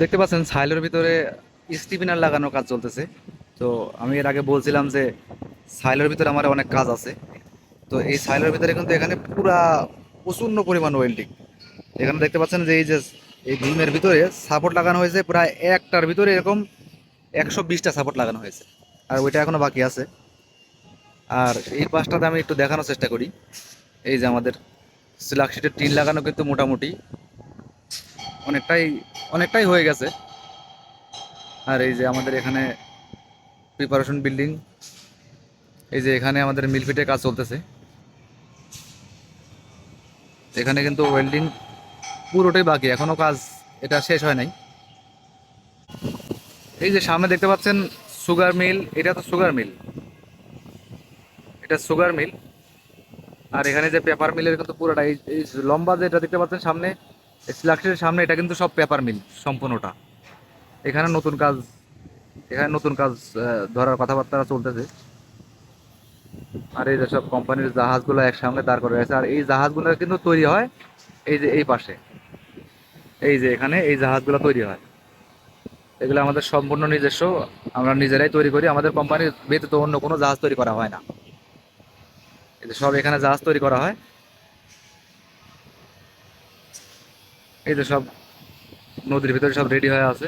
দেখতে পাচ্ছেন, সাইলের ভিতরে স্টিপিনার লাগানোর কাজ চলতেছে। তো আমি এর আগে বলছিলাম যে, সাইলের ভিতরে আমার অনেক কাজ আছে। তো এই সাইলের ভিতরে কিন্তু এখানে পুরা প্রচণ্ড পরিমাণ ওয়েল্ডিং। এখানে দেখতে পাচ্ছেন যে, এই যে, এই বিমের ভিতরে সাপোর্ট লাগানো হয়েছে, প্রায় একটার ভিতরে এরকম একশো বিশটা সাপোর্ট লাগানো হয়েছে। আর ওইটা এখনও বাকি আছে। আর এই পাশটাতে আমি একটু দেখানোর চেষ্টা করি। এই যে আমাদের সিলাকশিটের টিন লাগানো কিন্তু মোটামুটি অনেকটাই অনেকটাই হয়ে গেছে। আর এই যে আমাদের এখানে প্রিপারেশন বিল্ডিং এই যে এখানে আমাদের মিলফিটের কাজ চলতেছে। এখানে কিন্তু ওয়েল্ডিং পুরোটাই বাকি, এখনও কাজ এটা শেষ হয় নাই। এই যে সামনে দেখতে পাচ্ছেন সুগার মিল এটা তো সুগার মিল এটা সুগার মিল আর এখানে যে পেপার মিলের কিন্তু পুরোটা এই লম্বা যেটা দেখতে পাচ্ছেন সামনে স্ট্রাকচারের সামনে এটা কিন্তু সব পেপার মিল সম্পূর্ণটা। এখানে নতুন কাজ, এখানে নতুন কাজ ধরার কথাবার্তা চলতেছে। আর এই যে সব কোম্পানির জাহাজগুলো একসঙ্গে দাঁড় করে আছে, আর এই জাহাজগুলো কিন্তু তৈরি হয় এই যে এই পাশে। এই যে এখানে এই জাহাজগুলো তৈরি হয়। এগুলো আমাদের সম্পূর্ণ নিজস্ব, আমরা নিজেরাই তৈরি করি, আমাদের কোম্পানির ব্যতীত অন্য কোনো জাহাজ তৈরি করা হয় না। এই যে সব এখানে জাহাজ তৈরি করা হয়। এই যে সব নদীর ভিতরে সব রেডি হয়ে আছে।